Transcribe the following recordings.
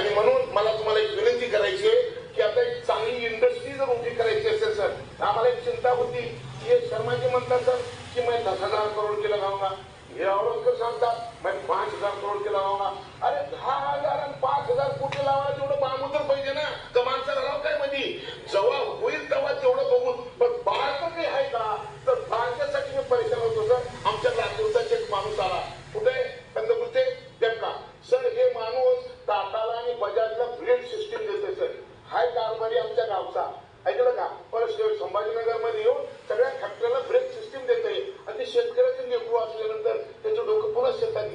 आणि म्हणून मला तुम्हाला एक विनंती करायची आहे की आता एक चांगली इंडस्ट्री जर उभी करायची असेल सर तर आम्हाला एक चिंता होती की शर्माजी म्हणतात सर की मी दस हजार करोड केलं गावना. हे औरंगजेब सांगतात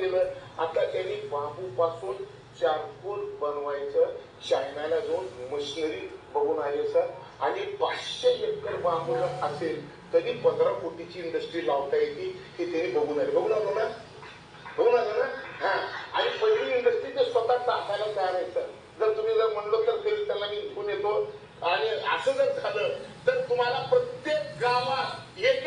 केलं. आता त्यांनी बांबूपासून चारकोल बनवायचं. चायनाला जाऊन मशिनरी बघून आल्याचं. आणि पाचशे एकर बांबू असेल तरी पंधरा कोटीची इंडस्ट्री लावता येते. हे त्यांनी बघून आले. बघून आलो ना? बघून आलो ना? हा. आणि पहिली इंडस्ट्री ते स्वतः टाकायला तयार आहे सर जर तुम्ही जर म्हणलं तर तरी त्यांना मी घेऊन येतो. आणि असं जर झालं तर तुम्हाला प्रत्येक गावात एक